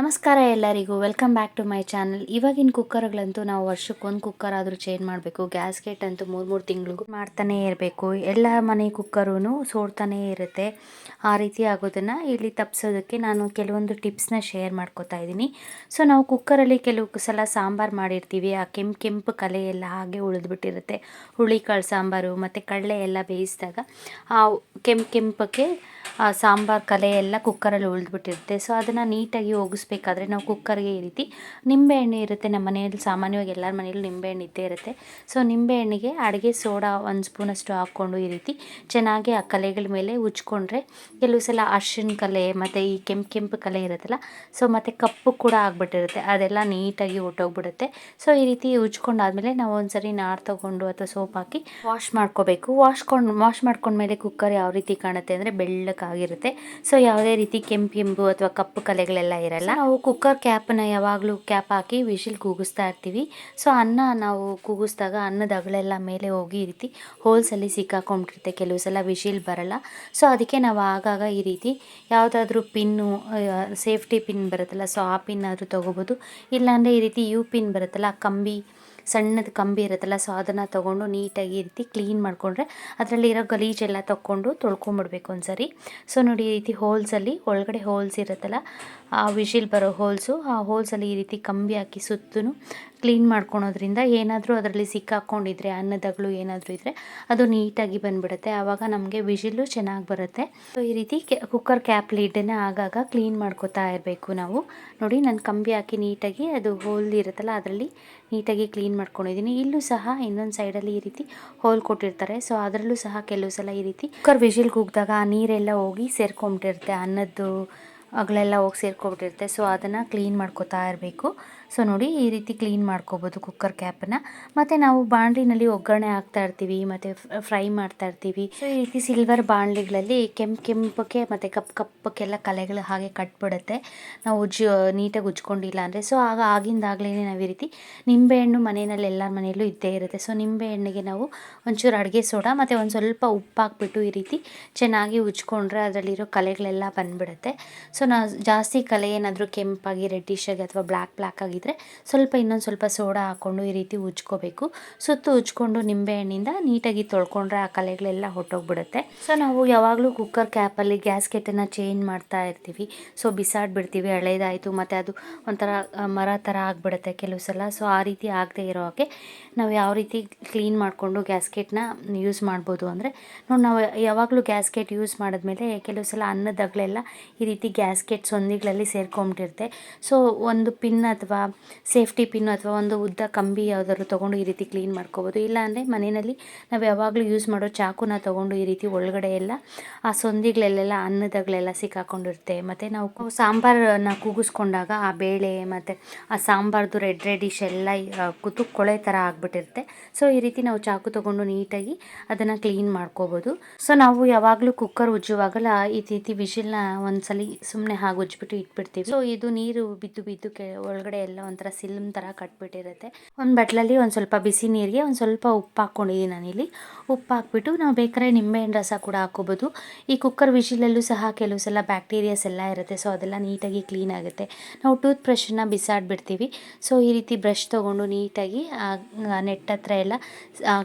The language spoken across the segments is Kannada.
ನಮಸ್ಕಾರ ಎಲ್ಲರಿಗೂ. Welcome back to my channel ಇವಾಗಿನ ಕುಕ್ಕರ್ಗಳಂತೂ ನಾವು ವರ್ಷಕ್ಕೊಂದು ಕುಕ್ಕರ್ ಆದರೂ ಚೇಂಜ್ ಮಾಡಬೇಕು. ಗ್ಯಾಸ್ಗೆಟ್ ಅಂತೂ ಮೂರು ಮೂರು ತಿಂಗಳಿಗೂ ಮಾಡ್ತಾನೇ ಇರಬೇಕು. ಎಲ್ಲ ಮನೆ ಕುಕ್ಕರೂ ಸೋಡ್ತಾನೇ ಇರುತ್ತೆ. ಆ ರೀತಿ ಆಗೋದನ್ನು ಇಲ್ಲಿ ತಪ್ಪಿಸೋದಕ್ಕೆ ನಾನು ಕೆಲವೊಂದು ಟಿಪ್ಸ್ನ ಶೇರ್ ಮಾಡ್ಕೋತಾ ಇದ್ದೀನಿ. ಸೊ ನಾವು ಕುಕ್ಕರಲ್ಲಿ ಕೆಲವು ಸಲ ಸಾಂಬಾರು ಮಾಡಿರ್ತೀವಿ. ಆ ಕೆಂಪು ಕೆಂಪು ಕಲೆ ಎಲ್ಲ ಹಾಗೆ ಉಳಿದ್ಬಿಟ್ಟಿರುತ್ತೆ. ಹುಳಿಕಾಳು ಸಾಂಬಾರು ಮತ್ತು ಕಡಲೆ ಎಲ್ಲ ಬೇಯಿಸಿದಾಗ ಆ ಕೆಂಪು ಕೆಂಪಕ್ಕೆ ಆ ಸಾಂಬಾರು ಕಲೆ ಎಲ್ಲ ಕುಕ್ಕರಲ್ಲಿ ಉಳಿದ್ಬಿಟ್ಟಿರುತ್ತೆ. ಸೊ ಅದನ್ನು ನೀಟಾಗಿ ಒಗಿಸ್ಬೇಕಾದ್ರೆ ನಾವು ಕುಕ್ಕರ್ಗೆ ಈ ರೀತಿ ನಿಂಬೆಹಣ್ಣು ಇರುತ್ತೆ ನಮ್ಮ ಮನೆಯಲ್ಲಿ ಸಾಮಾನ್ಯವಾಗಿ ಎಲ್ಲರ ಮನೆಯಲ್ಲೂ ನಿಂಬೆಹಣ್ಣು ಇದ್ದೇ ಇರುತ್ತೆ. ಸೊ ನಿಂಬೆಹಣ್ಣಿಗೆ ಅಡುಗೆ ಸೋಡಾ ಒಂದು ಸ್ಪೂನಷ್ಟು ಹಾಕ್ಕೊಂಡು ಈ ರೀತಿ ಚೆನ್ನಾಗಿ ಆ ಕಲೆಗಳ ಮೇಲೆ ಉಜ್ಕೊಂಡ್ರೆ ಕೆಲವು ಸಲ ಅರ್ಶಿನ ಕಲೆ ಮತ್ತು ಈ ಕೆಂಪು ಕೆಂಪು ಕಲೆ ಇರುತ್ತಲ್ಲ ಸೊ ಮತ್ತು ಕಪ್ಪು ಕೂಡ ಆಗಿಬಿಟ್ಟಿರುತ್ತೆ. ಅದೆಲ್ಲ ನೀಟಾಗಿ ಹೊಟ್ಟೋಗ್ಬಿಡುತ್ತೆ ಸೊ ಈ ರೀತಿ ಉಜ್ಕೊಂಡಾದ್ಮೇಲೆ ನಾವು ಒಂದ್ಸರಿ ನಾರು ತೊಗೊಂಡು ಅಥವಾ ಸೋಪ್ ಹಾಕಿ ವಾಶ್ ಮಾಡ್ಕೋಬೇಕು. ವಾಶ್ಕೊಂಡು ವಾಶ್ ಮಾಡ್ಕೊಂಡ್ಮೇಲೆ ಕುಕ್ಕರ್ ಯಾವ ರೀತಿ ಕಾಣುತ್ತೆ ಅಂದರೆ ಬೆಳ್ಳಕ್ಕಾಗಿರುತ್ತೆ ಸೊ ಯಾವುದೇ ರೀತಿ ಕೆಂಪು ಕೆಂಪು ಅಥವಾ ಕಪ್ಪು ಕಲೆಗಳೆಲ್ಲ ಇರಲ್ಲ. ನಾವು ಕುಕ್ಕರ್ ಕ್ಯಾಪನ್ನ ಯಾವಾಗಲೂ ಕ್ಯಾಪ್ ಹಾಕಿ ವಿಶಿಲ್ ಕೂಗಿಸ್ತಾ ಇರ್ತೀವಿ. ಸೊ ಅನ್ನ ನಾವು ಕೂಗಿಸ್ದಾಗ ಅನ್ನದ ಅಗಳೆಲ್ಲ ಮೇಲೆ ಹೋಗಿ ಈ ರೀತಿ ಹೋಲ್ಸಲ್ಲಿ ಸಿಕ್ಕಾಕೊಂಡಿರುತ್ತೆ. ಕೆಲವು ಸಲ ವಿಶಿಲ್ ಬರಲ್ಲ. ಸೊ ಅದಕ್ಕೆ ನಾವು ಆಗಾಗ ಈ ರೀತಿ ಯಾವುದಾದ್ರೂ ಪಿನ್ನು ಸೇಫ್ಟಿ ಪಿನ್ ಬರುತ್ತಲ್ಲ ಸೊ ಆ ಪಿನ್ ಆದರೂ ತೊಗೋಬೋದು. ಇಲ್ಲಾಂದರೆ ಈ ರೀತಿ ಯು ಪಿನ್ ಬರುತ್ತಲ್ಲ, ಕಂಬಿ ಸಣ್ಣದು ಕಂಬಿ ಇರುತ್ತಲ್ಲ ಸೊ ಅದನ್ನು ತೊಗೊಂಡು ನೀಟಾಗಿ ಈ ರೀತಿ ಕ್ಲೀನ್ ಮಾಡಿಕೊಂಡ್ರೆ ಅದರಲ್ಲಿರೋ ಗಲೀಜೆಲ್ಲ ತೊಗೊಂಡು ತೊಳ್ಕೊಂಬಿಡ್ಬೇಕು ಒಂದ್ಸರಿ. ಸೊ ನೋಡಿ, ಈ ರೀತಿ ಹೋಲ್ಸಲ್ಲಿ ಒಳಗಡೆ ಹೋಲ್ಸ್ ಇರುತ್ತಲ್ಲ, ಆ ವಿಷಿಲ್ ಬರೋ ಹೋಲ್ಸು ಆ ಹೋಲ್ಸಲ್ಲಿ ಈ ರೀತಿ ಕಂಬಿ ಹಾಕಿ ಸುತ್ತೂ ಕ್ಲೀನ್ ಮಾಡ್ಕೊಳೋದ್ರಿಂದ ಏನಾದರೂ ಅದರಲ್ಲಿ ಸಿಕ್ಕಾಕ್ಕೊಂಡಿದ್ರೆ ಅನ್ನದಗಳು ಏನಾದರೂ ಇದ್ದರೆ ಅದು ನೀಟಾಗಿ ಬಂದ್ಬಿಡುತ್ತೆ. ಆವಾಗ ನಮಗೆ ವಿಶಿಲ್ಲು ಚೆನ್ನಾಗಿ ಬರುತ್ತೆ. ಸೊ ಈ ರೀತಿ ಕುಕ್ಕರ್ ಕ್ಯಾಪ್ ಲಿಡ್ಡನ್ನು ಆಗಾಗ ಕ್ಲೀನ್ ಮಾಡ್ಕೋತಾ ಇರಬೇಕು ನಾವು. ನೋಡಿ, ನಾನು ಕಂಬಿ ಹಾಕಿ ನೀಟಾಗಿ ಅದು ಹೋಲ್ ಇರುತ್ತಲ್ಲ, ಅದರಲ್ಲಿ ನೀಟಾಗಿ ಕ್ಲೀನ್ ಮಾಡ್ಕೊಂಡಿದ್ದೀನಿ ಇಲ್ಲೂ ಸಹ ಇನ್ನೊಂದು ಸೈಡಲ್ಲಿ ಈ ರೀತಿ ಹೋಲ್ ಕೊಟ್ಟಿರ್ತಾರೆ. ಸೊ ಅದರಲ್ಲೂ ಸಹ ಕೆಲವು ಸಲ ಈ ರೀತಿ ಕುಕ್ಕರ್ ವಿಜಿಲ್ ಕೂಗಿದಾಗ ಆ ನೀರೆಲ್ಲ ಹೋಗಿ ಸೇರ್ಕೊಂಬಿಟ್ಟಿರುತ್ತೆ. ಅನ್ನದ್ದು ಅಗಳೆಲ್ಲ ಹೋಗಿ ಸೇರ್ಕೊಬಿಟ್ಟಿರುತ್ತೆ. ಸೊ ಅದನ್ನು ಕ್ಲೀನ್ ಮಾಡ್ಕೋತಾ ಇರಬೇಕು. ಸೊ ನೋಡಿ, ಈ ರೀತಿ ಕ್ಲೀನ್ ಮಾಡ್ಕೋಬೋದು ಕುಕ್ಕರ್ ಕ್ಯಾಪನ್ನು ಮತ್ತು ನಾವು ಬಾಣಲಿನಲ್ಲಿ ಒಗ್ಗರಣೆ ಹಾಕ್ತಾ ಇರ್ತೀವಿ, ಮತ್ತು ಫ್ರೈ ಮಾಡ್ತಾ ಇರ್ತೀವಿ. ಸೊ ಈ ರೀತಿ ಸಿಲ್ವರ್ ಬಾಣಲಿಗಳಲ್ಲಿ ಕೆಂಪು ಕೆಂಪಕ್ಕೆ ಮತ್ತು ಕಪ್ಪು ಕಪ್ಪಕ್ಕೆಲ್ಲ ಕಲೆಗಳು ಹಾಗೆ ಕಟ್ಬಿಡುತ್ತೆ. ನಾವು ಉಜ್ಜು ನೀಟಾಗಿ ಉಜ್ಕೊಂಡಿಲ್ಲ ಅಂದರೆ. ಸೊ ಆಗ ಆಗಿಂದಾಗಲೇ ನಾವು ಈ ರೀತಿ ನಿಂಬೆಹಣ್ಣು ಮನೆಯಲ್ಲಿ, ಎಲ್ಲರ ಮನೆಯಲ್ಲೂ ಇದ್ದೇ ಇರುತ್ತೆ. ಸೊ ನಿಂಬೆಹಣ್ಣಿಗೆ ನಾವು ಒಂಚೂರು ಅಡುಗೆ ಸೋಡಾ, ಮತ್ತು ಒಂದು ಸ್ವಲ್ಪ ಉಪ್ಪು ಹಾಕ್ಬಿಟ್ಟು ಈ ರೀತಿ ಚೆನ್ನಾಗಿ ಉಜ್ಕೊಂಡ್ರೆ ಅದರಲ್ಲಿರೋ ಕಲೆಗಳೆಲ್ಲ ಬಂದ್ಬಿಡುತ್ತೆ. ಸೊ ನಾವು ಜಾಸ್ತಿ ಕಲೆ ಏನಾದರೂ ಕೆಂಪಾಗಿ ರೆಡ್ಡಿಶಾಗಿ ಅಥವಾ ಬ್ಲ್ಯಾಕ್ ಬ್ಲ್ಯಾಕ್ ಆಗಿದ್ದರೆ ಸ್ವಲ್ಪ ಇನ್ನೊಂದು ಸ್ವಲ್ಪ ಸೋಡಾ ಹಾಕ್ಕೊಂಡು ಈ ರೀತಿ ಉಜ್ಕೋಬೇಕು. ಸುತ್ತು ಉಜ್ಕೊಂಡು ನಿಂಬೆಹಣ್ಣಿಂದ ನೀಟಾಗಿ ತೊಳ್ಕೊಂಡ್ರೆ ಆ ಕಲೆಗಳೆಲ್ಲ ಹೊಟ್ಟೋಗ್ಬಿಡುತ್ತೆ ಸೊ ನಾವು ಯಾವಾಗಲೂ ಕುಕ್ಕರ್ ಕ್ಯಾಪಲ್ಲಿ ಗ್ಯಾಸ್ಕೆಟನ್ನು ಚೇಂಜ್ ಮಾಡ್ತಾ ಇರ್ತೀವಿ. ಸೊ ಬಿಸಾಡ್ಬಿಡ್ತೀವಿ, ಹಳೇದಾಯಿತು, ಮತ್ತು ಅದು ಒಂಥರ ಮರ ಥರ ಆಗಿಬಿಡುತ್ತೆ ಕೆಲವು ಸಲ ಸೊ ಆ ರೀತಿ ಆಗದೆ ಇರೋ ಹಾಗೆ ನಾವು ಯಾವ ರೀತಿ ಕ್ಲೀನ್ ಮಾಡಿಕೊಂಡು ಗ್ಯಾಸ್ಕೆಟ್ನ ಯೂಸ್ ಮಾಡ್ಬೋದು ಅಂದರೆ, ನೋಡಿ ನಾವು ಯಾವಾಗಲೂ ಗ್ಯಾಸ್ಕೆಟ್ ಯೂಸ್ ಮಾಡಿದ್ಮೇಲೆ ಕೆಲವು ಸಲ ಅನ್ನದಗಳೆಲ್ಲ ಈ ರೀತಿ ಗ್ಯಾಸ್ಕೆಟ್ ಸೊಂದಿಗಳಲ್ಲಿ ಸೇರ್ಕೊಂಬಿಟ್ಟಿರುತ್ತೆ. ಸೊ ಒಂದು ಪಿನ್ ಅಥವಾ ಸೇಫ್ಟಿ ಪಿನ್ ಅಥವಾ ಒಂದು ಉದ್ದ ಕಂಬಿ ಯಾವುದಾದ್ರು ತೊಗೊಂಡು ಈ ರೀತಿ ಕ್ಲೀನ್ ಮಾಡ್ಕೋಬೋದು. ಇಲ್ಲಾಂದರೆ ಮನೆಯಲ್ಲಿ ನಾವು ಯಾವಾಗಲೂ ಯೂಸ್ ಮಾಡೋ ಚಾಕುನ ತೊಗೊಂಡು ಈ ರೀತಿ ಒಳಗಡೆ ಎಲ್ಲ ಆ ಸೊಂದಿಗಳಲ್ಲೆಲ್ಲ ಅನ್ನದಗಳೆಲ್ಲ ಸಿಕ್ಕಾಕೊಂಡಿರುತ್ತೆ. ಮತ್ತು ನಾವು ಸಾಂಬಾರನ್ನ ಕೂಗಿಸ್ಕೊಂಡಾಗ ಆ ಬೇಳೆ ಮತ್ತು ಆ ಸಾಂಬಾರ್ದು ರೆಡ್ ರೆಡಿಶ್ ಎಲ್ಲ ಕುತು ಕೊಳೆ ಥರ ಆಗಿಬಿಟ್ಟಿರುತ್ತೆ. ಸೊ ಈ ರೀತಿ ನಾವು ಚಾಕು ತೊಗೊಂಡು ನೀಟಾಗಿ ಅದನ್ನು ಕ್ಲೀನ್ ಮಾಡ್ಕೋಬೋದು. ಸೊ ನಾವು ಯಾವಾಗಲೂ ಕುಕ್ಕರ್ ಉಜ್ಜುವಾಗಲ ಈ ರೀತಿ ವಿಷಿಲ್ನ ಒಂದ್ಸಲಿ ಸುಮ್ಮನೆ ಹಾಗೆ ಉಜ್ಜಿಬಿಟ್ಟು ಇಟ್ಬಿಡ್ತೀವಿ. ಸೊ ಇದು ನೀರು ಬಿದ್ದು ಬಿದ್ದು ಕೆ ಒಳಗಡೆ ಎಲ್ಲ ಒಂಥರ ಸಿಲ್ಮ್ ಥರ ಕಟ್ಬಿಟ್ಟಿರುತ್ತೆ. ಒಂದು ಬಟ್ಲಲ್ಲಿ ಒಂದು ಸ್ವಲ್ಪ ಬಿಸಿ ನೀರಿಗೆ ಒಂದು ಸ್ವಲ್ಪ ಉಪ್ಪು ಹಾಕ್ಕೊಂಡಿದ್ದೀನಿ ನಾನಿಲ್ಲಿ. ಉಪ್ಪು ಹಾಕ್ಬಿಟ್ಟು ನಾವು ಬೇಕಾದ್ರೆ ನಿಂಬೆಹಣ್ಣು ರಸ ಕೂಡ ಹಾಕ್ಕೋಬೋದು. ಈ ಕುಕ್ಕರ್ ವಿಶಿಲಲ್ಲೂ ಸಹ ಕೆಲವು ಸಲ ಬ್ಯಾಕ್ಟೀರಿಯಾಸ್ ಎಲ್ಲ ಇರುತ್ತೆ ಸೊ ಅದೆಲ್ಲ ನೀಟಾಗಿ ಕ್ಲೀನ್ ಆಗುತ್ತೆ. ನಾವು ಟೂತ್ ಬ್ರಷನ್ನು ಬಿಸಾಡ್ಬಿಡ್ತೀವಿ. ಸೊ ಈ ರೀತಿ ಬ್ರಷ್ ತೊಗೊಂಡು ನೀಟಾಗಿ ನೆಟ್ ಹತ್ರ ಎಲ್ಲ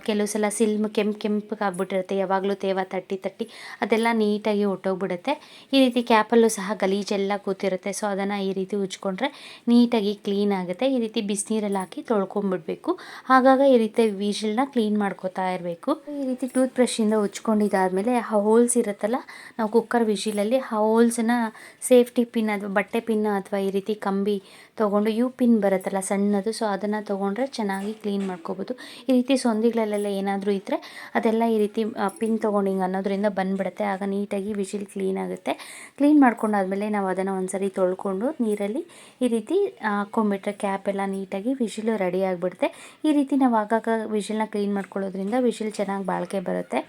ಕೆಲವು ಸಲ ಸಿಲ್ಮ್ ಕೆಂಪು ಕೆಂಪಗೆ ಆಗ್ಬಿಟ್ಟಿರುತ್ತೆ. ಯಾವಾಗಲೂ ತೇವ ತಟ್ಟಿ ತಟ್ಟಿ ಅದೆಲ್ಲ ನೀಟಾಗಿ ಹೊಟ್ಟೋಗ್ಬಿಡುತ್ತೆ ಈ ರೀತಿ ಕ್ಯಾಪಲ್ಲೂ ಸಹ ಗಲೀಜೆಲ್ಲ ಕೂತಿರುತ್ತೆ. ಸೊ ಅದನ್ನು ಈ ರೀತಿ ಉಜ್ಕೊಂಡ್ರೆ ನೀಟಾಗಿ ಕ್ಲೀನ್ ಆಗುತ್ತೆ ಈ ರೀತಿ ಬಿಸಿನೀರಲ್ಲಿ ಹಾಕಿ ತೊಳ್ಕೊಂಬಿಡ್ಬೇಕು. ಆಗಾಗ ಈ ರೀತಿ ವೀಜಲ್ನ ಕ್ಲೀನ್ ಮಾಡ್ಕೋತಾ ಇರಬೇಕು. ಈ ರೀತಿ ಟೂತ್ ಬ್ರಷಿಂದ ಉಚ್ಕೊಂಡಿದ್ದಾದಮೇಲೆ ಆ ಹೋಲ್ಸ್ ಇರುತ್ತಲ್ಲ, ನಾವು ಕುಕ್ಕರ್ ವಿಶಿಲಲ್ಲಿ ಆ ಹೋಲ್ಸನ್ನ ಸೇಫ್ಟಿ ಪಿನ್ ಅಥವಾ ಬಟ್ಟೆ ಪಿನ್ ಅಥವಾ ಈ ರೀತಿ ಕಂಬಿ ತೊಗೊಂಡು ಯು ಪಿನ್ ಬರುತ್ತಲ್ಲ ಸಣ್ಣದು, ಸೊ ಅದನ್ನು ತೊಗೊಂಡ್ರೆ ಚೆನ್ನಾಗಿ ಕ್ಲೀನ್ ಮಾಡ್ಕೋಬೋದು. ಈ ರೀತಿ ಸೊಂದಿಗಳಲ್ಲೆಲ್ಲ ಏನಾದರೂ ಇದ್ದರೆ ಅದೆಲ್ಲ ಈ ರೀತಿ ಪಿನ್ ತೊಗೊಂಡು ಹಿಂಗೆ ಅನ್ನೋದ್ರಿಂದ ಬಂದ್ಬಿಡುತ್ತೆ. ಆಗ ನೀಟಾಗಿ ವಿಶಿಲ್ ಕ್ಲೀನ್ ಆಗುತ್ತೆ. ಕ್ಲೀನ್ ಮಾಡ್ಕೊಂಡಾದ್ಮೇಲೆ ನಾವು ಅದನ್ನು ಒಂದ್ಸರಿ ತೊಳ್ಕೊಂಡು ನೀರಲ್ಲಿ ಈ ರೀತಿ ಹಾಕ್ಕೊಂಬಿಟ್ರೆ ಕ್ಯಾಪ್ ಎಲ್ಲ ನೀಟಾಗಿ ವಿಶಿಲು ರೆಡಿ ಆಗಿಬಿಡುತ್ತೆ. ಈ ರೀತಿ ನಾವು ಆಗಾಗ ವಿಶಿಲ್ನ ಕ್ಲೀನ್ ಮಾಡ್ಕೊಳ್ಳೋದ್ರಿಂದ ವಿಶಿಲ್ ಚೆನ್ನಾಗಿ ಬಾಳಿಕೆ ಬರುತ್ತೆ.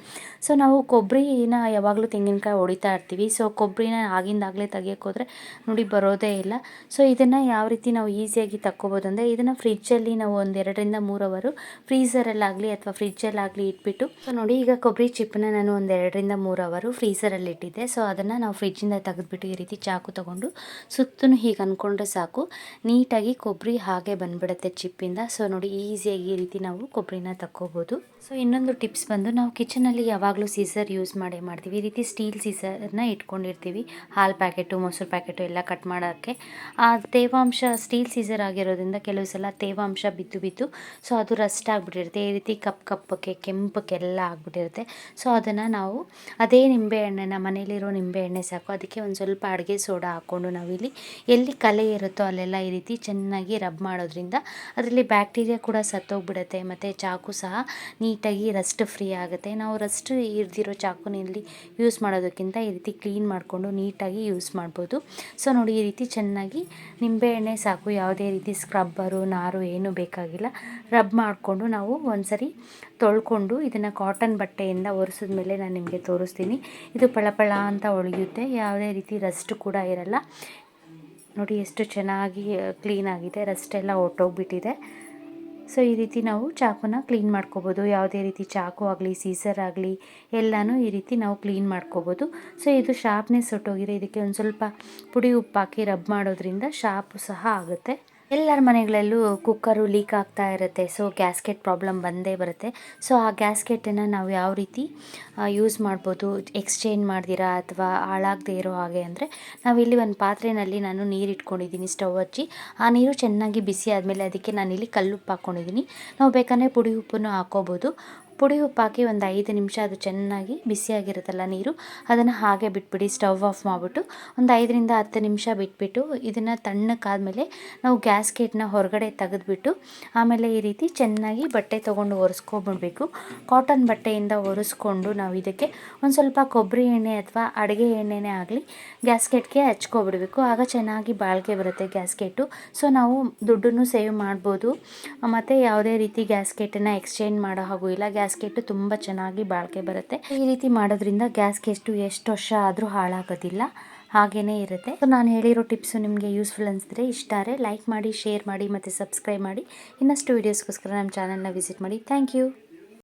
ಸೊ ನಾವು ಕೊಬ್ಬರಿನ ಯಾವಾಗಲೂ ತೆಂಗಿನಕಾಯಿ ಹೊಡಿತಾ ಇರ್ತೀವಿ. ಸೊ ಕೊಬ್ಬರಿನ ಆಗಿಂದಾಗಲೇ ತೆಗಿಯೋಕ್ಕೋದ್ರೆ ನೋಡಿ ಬರೋದೇ ಇಲ್ಲ. ಸೊ ಇದನ್ನು ಯಾವ ರೀತಿ ನಾವು ಈಸಿಯಾಗಿ ತಕ್ಕೋಬೋದು ಅಂದರೆ ಇದನ್ನು ಫ್ರಿಜ್ಜಲ್ಲಿ ನಾವು ಒಂದು ಎರಡರಿಂದ ಮೂರು ಅವರು ಫ್ರೀಸರಲ್ಲಾಗಲಿ ಅಥವಾ ಫ್ರಿಜ್ಜಲ್ಲಾಗಲಿ ಇಟ್ಬಿಟ್ಟು ಸೊ ನೋಡಿ ಈಗ ಕೊಬ್ಬರಿ ಚಿಪ್ಪನ್ನ ನಾನು ಒಂದು ಎರಡರಿಂದ ಮೂರು ಅವರು ಫ್ರೀಝರಲ್ಲಿ ಇಟ್ಟಿದ್ದೆ. ಸೊ ಅದನ್ನು ನಾವು ಫ್ರಿಜ್ಜಿಂದ ತೆಗೆದುಬಿಟ್ಟು ಈ ರೀತಿ ಚಾಕು ತಗೊಂಡು ಸುತ್ತಲೂ ಹೀಗೆ ಅಂದ್ಕೊಂಡ್ರೆ ಸಾಕು. ನೀಟಾಗಿ ಕೊಬ್ಬರಿ ಹಾಗೆ ಬಂದ್ಬಿಡುತ್ತೆ ಚಿಪ್ಪಿಂದ. ಸೊ ನೋಡಿ, ಈಸಿಯಾಗಿ ಈ ರೀತಿ ನಾವು ಕೊಬ್ಬರಿನ ತಕ್ಕೋಬೋದು. ಸೊ ಇನ್ನೊಂದು ಟಿಪ್ಸ್ ಬಂದು, ನಾವು ಕಿಚನಲ್ಲಿ ಯಾವಾಗಲೂ ಸೀಸರ್ ಯೂಸ್ ಮಾಡೇ ಮಾಡ್ತೀವಿ. ಈ ರೀತಿ ಸ್ಟೀಲ್ ಸೀಸರ್ನ ಇಟ್ಕೊಂಡಿರ್ತೀವಿ. ಹಾಲು ಪ್ಯಾಕೆಟು, ಮೊಸರು ಪ್ಯಾಕೆಟು ಎಲ್ಲ ಕಟ್ ಮಾಡೋಕ್ಕೆ. ಆ ತೇವಾಂಶ ಸ್ಟೀಲ್ ಸೀಸರ್ ಆಗಿರೋದ್ರಿಂದ ಕೆಲವು ಸಲ ತೇವಾಂಶ ಬಿದ್ದು ಬಿದ್ದು ಸೊ ಅದು ರಸ್ಟ್ ಆಗಿಬಿಟ್ಟಿರುತ್ತೆ. ಈ ರೀತಿ ಕಪ್ ಕಪ್ಪಕ್ಕೆ, ಕೆಂಪಕ್ಕೆಲ್ಲ ಆಗಿಬಿಟ್ಟಿರುತ್ತೆ. ಸೊ ಅದನ್ನು ನಾವು ಅದೇ ನಿಂಬೆ ಹಣ್ಣನ್ನ ಮನೇಲಿರೋ ನಿಂಬೆ ಎಣ್ಣೆ ಸಾಕು. ಅದಕ್ಕೆ ಒಂದು ಸ್ವಲ್ಪ ಅಡುಗೆ ಸೋಡಾ ಹಾಕ್ಕೊಂಡು ನಾವಿಲ್ಲಿ ಎಲ್ಲಿ ಕಲೆ ಇರುತ್ತೋ ಅಲ್ಲೆಲ್ಲ ಈ ರೀತಿ ಚೆನ್ನಾಗಿ ರಬ್ ಮಾಡೋದ್ರಿಂದ ಅದರಲ್ಲಿ ಬ್ಯಾಕ್ಟೀರಿಯಾ ಕೂಡ ಸತ್ತೋಗ್ಬಿಡುತ್ತೆ, ಮತ್ತು ಚಾಕು ಸಹ ನೀಟಾಗಿ ರಸ್ಟ್ ಫ್ರೀ ಆಗುತ್ತೆ. ನಾವು ರಸ್ಟ್ ಇರ್ದಿರೋ ಚಾಕುನಲ್ಲಿ ಯೂಸ್ ಮಾಡೋದಕ್ಕಿಂತ ಈ ರೀತಿ ಕ್ಲೀನ್ ಮಾಡಿಕೊಂಡು ನೀಟಾಗಿ ಯೂಸ್ ಮಾಡ್ಬೋದು. ಸೊ ನೋಡಿ, ಈ ರೀತಿ ಚೆನ್ನಾಗಿ ನಿಂಬೆ ಎಣ್ಣೆ ಸಾಕು, ಯಾವುದೇ ರೀತಿ ಸ್ಕ್ರಬ್ಬರು, ನಾರು ಏನೂ ಬೇಕಾಗಿಲ್ಲ, ರಬ್ ಮಾಡಿಕೊಂಡು ನಾವು ಒಂದ್ಸರಿ ತೊಳ್ಕೊಂಡು ಇದನ್ನು ಕಾಟನ್ ಬಟ್ಟೆಯಿಂದ ಒರೆಸಿದ ಮೇಲೆ ನಾನು ನಿಮಗೆ ತೋರಿಸ್ತೀನಿ. ಇದು ಪಳಪಳ ಅಂತ ಒಳೆಯುತ್ತೆ ಯಾವುದೇ ರೀತಿ ರಸ್ಟ್ ಕೂಡ ಇರಲ್ಲ. ನೋಡಿ ಎಷ್ಟು ಚೆನ್ನಾಗಿ ಕ್ಲೀನ್ ಆಗಿದೆ. ರಸ್ಟ್ ಎಲ್ಲ ಹೊರ್ಟೋಗ್ಬಿಟ್ಟಿದೆ ಸೊ ಈ ರೀತಿ ನಾವು ಚಾಕುನ ಕ್ಲೀನ್ ಮಾಡ್ಕೋಬೋದು. ಯಾವುದೇ ರೀತಿ ಚಾಕು ಆಗಲಿ ಸೀಸರ್ ಆಗಲಿ, ಎಲ್ಲನೂ ಈ ರೀತಿ ನಾವು ಕ್ಲೀನ್ ಮಾಡ್ಕೋಬೋದು. ಸೊ ಇದು ಶಾರ್ಪ್ನೆಸ್ ಹೊಟ್ಟೋಗಿದೆ ಇದಕ್ಕೆ ಒಂದು ಸ್ವಲ್ಪ ಪುಡಿ ಉಪ್ಪು ಹಾಕಿ ರಬ್ ಮಾಡೋದ್ರಿಂದ ಶಾರ್ಪು ಸಹ ಆಗುತ್ತೆ. ಎಲ್ಲರ ಮನೆಗಳಲ್ಲೂ ಕುಕ್ಕರು ಲೀಕ್ ಆಗ್ತಾ ಇರುತ್ತೆ. ಸೊ, ಗ್ಯಾಸ್ಕೆಟ್ ಪ್ರಾಬ್ಲಮ್ ಬಂದೇ ಬರುತ್ತೆ. ಸೊ, ಆ ಗ್ಯಾಸ್ಕೆಟನ್ನು ನಾವು ಯಾವ ರೀತಿ ಯೂಸ್ ಮಾಡ್ಬೋದು, ಎಕ್ಸ್ಚೇಂಜ್ ಮಾಡ್ದಿರಾ ಅಥವಾ ಹಾಳಾಗದೇ ಇರೋ ಹಾಗೆ ಅಂದರೆ ನಾವಿಲ್ಲಿ ಒಂದು ಪಾತ್ರೆಯಲ್ಲಿ ನಾನು ನೀರು ಇಟ್ಕೊಂಡಿದ್ದೀನಿ ಸ್ಟವ್ ಹಚ್ಚಿ. ಆ ನೀರು ಚೆನ್ನಾಗಿ ಬಿಸಿ ಆದಮೇಲೆ ಅದಕ್ಕೆ ನಾನಿಲ್ಲಿ ಕಲ್ಲುಪ್ಪು ಹಾಕ್ಕೊಂಡಿದ್ದೀನಿ. ನಾವು ಬೇಕಂದರೆ ಪುಡಿ ಉಪ್ಪನ್ನು ಹಾಕ್ಕೋಬೋದು. ಪುಡಿ ಉಪ್ಪು ಹಾಕಿ ಒಂದು ಐದು ನಿಮಿಷ ಅದು ಚೆನ್ನಾಗಿ ಬಿಸಿಯಾಗಿರುತ್ತಲ್ಲ ನೀರು, ಅದನ್ನು ಹಾಗೆ ಬಿಟ್ಬಿಡಿ, ಸ್ಟವ್ ಆಫ್ ಮಾಡಿಬಿಟ್ಟು ಒಂದು ಐದರಿಂದ ಹತ್ತು ನಿಮಿಷ ಬಿಟ್ಬಿಟ್ಟು ಇದನ್ನು ತಣ್ಣಕ್ಕಾದಮೇಲೆ ನಾವು ಗ್ಯಾಸ್ಕೆಟ್ನ ಹೊರಗಡೆ ತೆಗೆದ್ಬಿಟ್ಟು ಆಮೇಲೆ ಈ ರೀತಿ ಚೆನ್ನಾಗಿ ಬಟ್ಟೆ ತೊಗೊಂಡು ಒರೆಸ್ಕೊಬಿಡ್ಬೇಕು ಕಾಟನ್ ಬಟ್ಟೆಯಿಂದ ಒರೆಸ್ಕೊಂಡು ನಾವು ಇದಕ್ಕೆ ಒಂದು ಸ್ವಲ್ಪ ಕೊಬ್ಬರಿ ಎಣ್ಣೆ ಅಥವಾ ಅಡುಗೆ ಎಣ್ಣೆನೇ ಆಗಲಿ ಗ್ಯಾಸ್ಕೆಟ್ಗೆ ಹಚ್ಕೊಬಿಡ್ಬೇಕು. ಆಗ ಚೆನ್ನಾಗಿ ಬಾಳಿಕೆ ಬರುತ್ತೆ ಗ್ಯಾಸ್ಕೆಟು ಸೊ ನಾವು ದುಡ್ಡನ್ನು ಸೇವ್ ಮಾಡ್ಬೋದು. ಮತ್ತು ಯಾವುದೇ ರೀತಿ ಗ್ಯಾಸ್ಕೆಟನ್ನು ಎಕ್ಸ್ಚೇಂಜ್ ಮಾಡೋ ಹಾಗೂ ಇಲ್ಲ ಗ್ಯಾಸ್ಕೆಟ್ ತುಂಬ ಚೆನ್ನಾಗಿ ಬಾಳಿಕೆ ಬರುತ್ತೆ. ಈ ರೀತಿ ಮಾಡೋದ್ರಿಂದ ಗ್ಯಾಸ್ಗೆ ಎಷ್ಟು ವರ್ಷ ಆದರೂ ಹಾಳಾಗೋದಿಲ್ಲ. ಹಾಗೇ ಇರುತ್ತೆ. ನಾನು ಹೇಳಿರೋ ಟಿಪ್ಸು ನಿಮಗೆ ಯೂಸ್ಫುಲ್ ಅನಿಸಿದ್ರೆ ಇಷ್ಟ ಆದರೆ ಲೈಕ್ ಮಾಡಿ ಶೇರ್ ಮಾಡಿ ಮತ್ತು ಸಬ್ಸ್ಕ್ರೈಬ್ ಮಾಡಿ. ಇನ್ನಷ್ಟು ವೀಡಿಯೋಸ್ಗೋಸ್ಕರ ನಮ್ಮ ಚಾನಲ್ನ ವಿಸಿಟ್ ಮಾಡಿ. Thank you